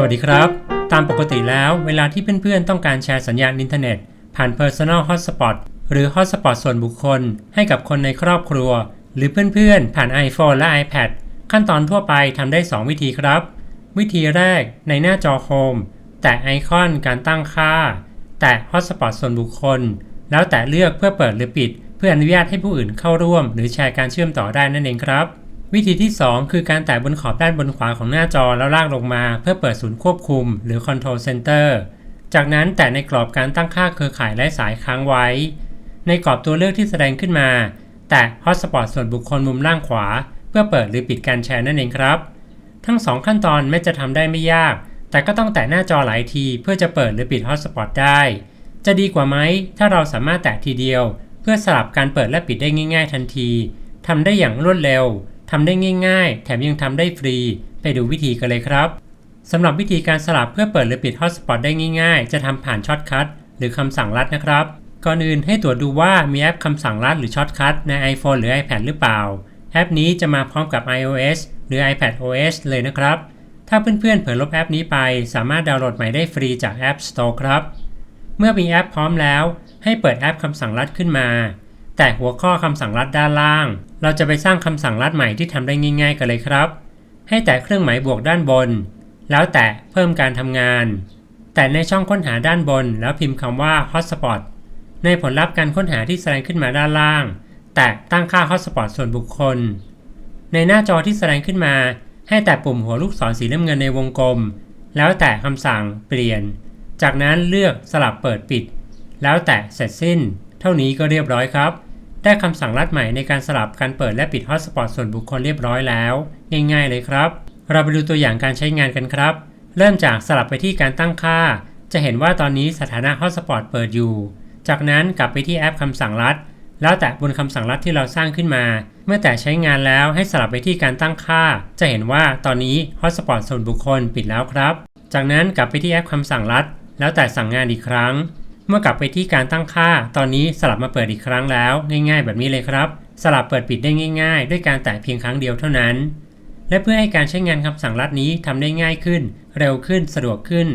สวัสดีครับ ตามปกติแล้วเวลาที่เพื่อนๆ ต้องการแชร์สัญญาณอินเทอร์เน็ต ผ่าน Personal Hotspot หรือ Hotspot ส่วนบุคคล ให้กับคนในครอบครัว หรือเพื่อนๆ ผ่าน iPhone และ iPad ขั้นตอนทั่วไปทำได้ 2 วิธีครับ วิธีแรกในหน้าจอโฮมแตะไอคอนการตั้งค่า แตะ Hotspot ส่วนบุคคล แล้วแตะเลือกเพื่อเปิดหรือปิด เพื่ออนุญาตให้ผู้อื่นเข้าร่วม หรือแชร์การเชื่อมต่อได้นั่นเองครับ วิธีที่ 2 คือการแตะบนขอบด้านบนขวาของหน้าจอแล้วลากลงมาเพื่อเปิดศูนย์ควบคุม หรือ Control Center จากนั้นแตะในกรอบการตั้งค่าเครือข่ายและสายค้างไว้ ในกรอบตัวเลือกที่แสดงขึ้นมา แตะ Hotspot ส่วนบุคคลมุมล่างขวา เพื่อเปิดหรือปิดการแชร์นั่นเองครับ ทั้ง 2 ขั้นตอนแม้จะทำได้ไม่ยาก แต่ก็ต้องแตะหน้าจอหลายที เพื่อจะเปิดหรือปิด Hotspot ได้ จะดีกว่าไหมถ้าเราสามารถแตะทีเดียว เพื่อสลับการเปิดและปิดได้ง่าย ๆ ทันทีทำได้อย่างรวดเร็ว ทำได้ง่ายๆ แถมยังทำได้ฟรี ไปดูวิธีกันเลยครับสำหรับวิธีการสลับเพื่อเปิดหรือปิด Hotspot ได้ง่ายๆ จะทำผ่านช็อตคัทหรือคำสั่งลัดนะครับ ก่อนอื่นให้ตรวจดูว่ามีแอปคำสั่งลัดหรือช็อตคัทใน iPhone หรือ iPad หรือเปล่า แอปนี้จะมาพร้อมกับ iOS หรือ iPad OS เลยนะครับ ถ้าเพื่อนๆเผลอลบแอปนี้ไป สามารถดาวน์โหลดใหม่ได้ฟรีจาก App Store ครับ เมื่อมีแอปพร้อมแล้ว ให้เปิดแอปคำสั่งลัดขึ้นมา แตะหัวข้อคำสั่งลัดด้านล่าง เราจะไปสร้างคำสั่งลัดใหม่ที่ทำได้ง่าย ๆ กันเลยครับ ให้แตะเครื่องหมายบวกด้านบน แล้วแตะเพิ่มการทำงาน แต่ในช่องค้นหาด้านบน แล้วพิมพ์คำว่า hotspot ในผลลัพธ์การค้นหาที่แสดงขึ้นมาด้านล่าง แตะตั้งค่า hotspot ส่วนบุคคล ในหน้าจอที่แสดงขึ้นมา ให้แตะปุ่มหัวลูกศรสีน้ำเงินในวงกลม แล้วแตะคำสั่งเปลี่ยน จากนั้นเลือกสลับเปิดปิด แล้วแตะเสร็จสิ้น เท่านี้ก็เรียบร้อยครับ ได้คำสั่งลัดใหม่ในการสลับการเปิดและปิด Hotspot ส่วนบุคคลเรียบร้อยแล้ว ง่ายๆเลยครับ เราไปดูตัวอย่างการใช้งานกันครับ เริ่มจากสลับไปที่การตั้งค่า จะเห็นว่าตอนนี้สถานะ Hotspot เปิดอยู่ จากนั้นกลับไปที่แอปคำสั่งลัด แล้วแตะบนคำสั่งลัดที่เราสร้างขึ้นมา เมื่อแตะใช้งานแล้วให้สลับไปที่การตั้งค่า จะเห็นว่าตอนนี้ Hotspot ส่วนบุคคลปิดแล้วครับ จากนั้นกลับไปที่แอปคำสั่งลัด แล้วแตะสั่งงานอีกครั้ง เมื่อกลับไปที่การตั้งค่า ตอนนี้สลับมาเปิดอีกครั้งแล้ว ง่าย ๆ แบบนี้เลยครับ สลับเปิดปิดได้ง่าย ๆ ด้วยการแตะเพียงครั้งเดียวเท่านั้น และเพื่อให้การใช้งานคำสั่งลัดนี้ทำได้ง่ายขึ้น เร็วขึ้นสะดวกขึ้น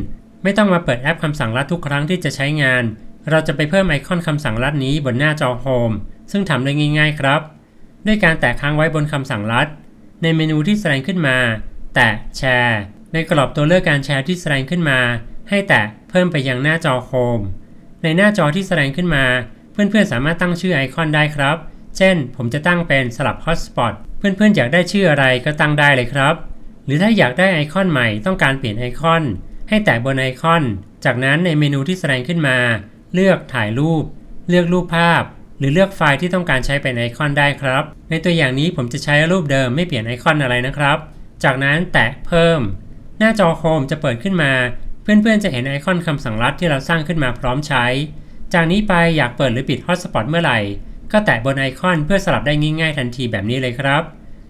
ไม่ต้องมาเปิดแอปคำสั่งลัดทุกครั้งที่จะใช้งาน เราจะไปเพิ่มไอคอนคำสั่งลัดนี้บนหน้าจอโฮมซึ่งทำได้ง่าย ๆ ครับ ด้วยการแตะค้างไว้บนคำสั่งลัด ในเมนูที่แสดงขึ้นมา แตะแชร์ ในกรอบตัวเลือกการแชร์ที่แสดงขึ้นมา ให้แตะเพิ่มไปยังหน้าจอโฮม ในหน้าจอที่แสดงขึ้นมา เพื่อนๆสามารถตั้งชื่อไอคอนได้ครับ เช่น ผมจะตั้งเป็นสลับ Hotspot เพื่อนๆอยากได้ชื่ออะไรก็ตั้งได้เลยครับ หรือถ้าอยากได้ไอคอนใหม่ต้องการเปลี่ยนไอคอน ให้แตะบนไอคอน จากนั้นในเมนูที่แสดงขึ้นมา เลือกถ่ายรูป เลือกรูปภาพ หรือเลือกไฟล์ที่ต้องการใช้เป็นไอคอนได้ครับ ในตัวอย่างนี้ผมจะใช้รูปเดิมไม่เปลี่ยนไอคอนอะไรนะครับ จากนั้นแตะเพิ่ม หน้าจอโฮมจะเปิดขึ้นมา เพื่อนๆจะเห็นไอคอนคำสั่งลัดที่เราสร้างขึ้นมาพร้อมใช้ จากนี้ไปอยากเปิดหรือปิด Hotspot เมื่อไหร่ ก็แตะบนไอคอนเพื่อสลับได้ง่ายๆทันทีแบบนี้เลยครับ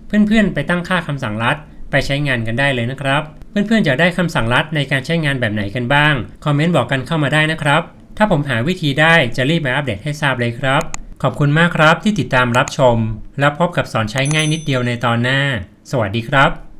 เพื่อนๆไปตั้งค่าคำสั่งลัดไปใช้งานกันได้เลยนะครับ เพื่อนๆอยากได้คำสั่งลัดในการใช้งานแบบไหนกันบ้าง คอมเมนต์บอกกันเข้ามาได้นะครับ ถ้าผมหาวิธีได้จะรีบมาอัปเดตให้ทราบเลยครับ ขอบคุณมากครับที่ติดตามรับชม แล้วพบกับสอนใช้ง่ายนิดเดียวในตอนหน้า สวัสดีครับ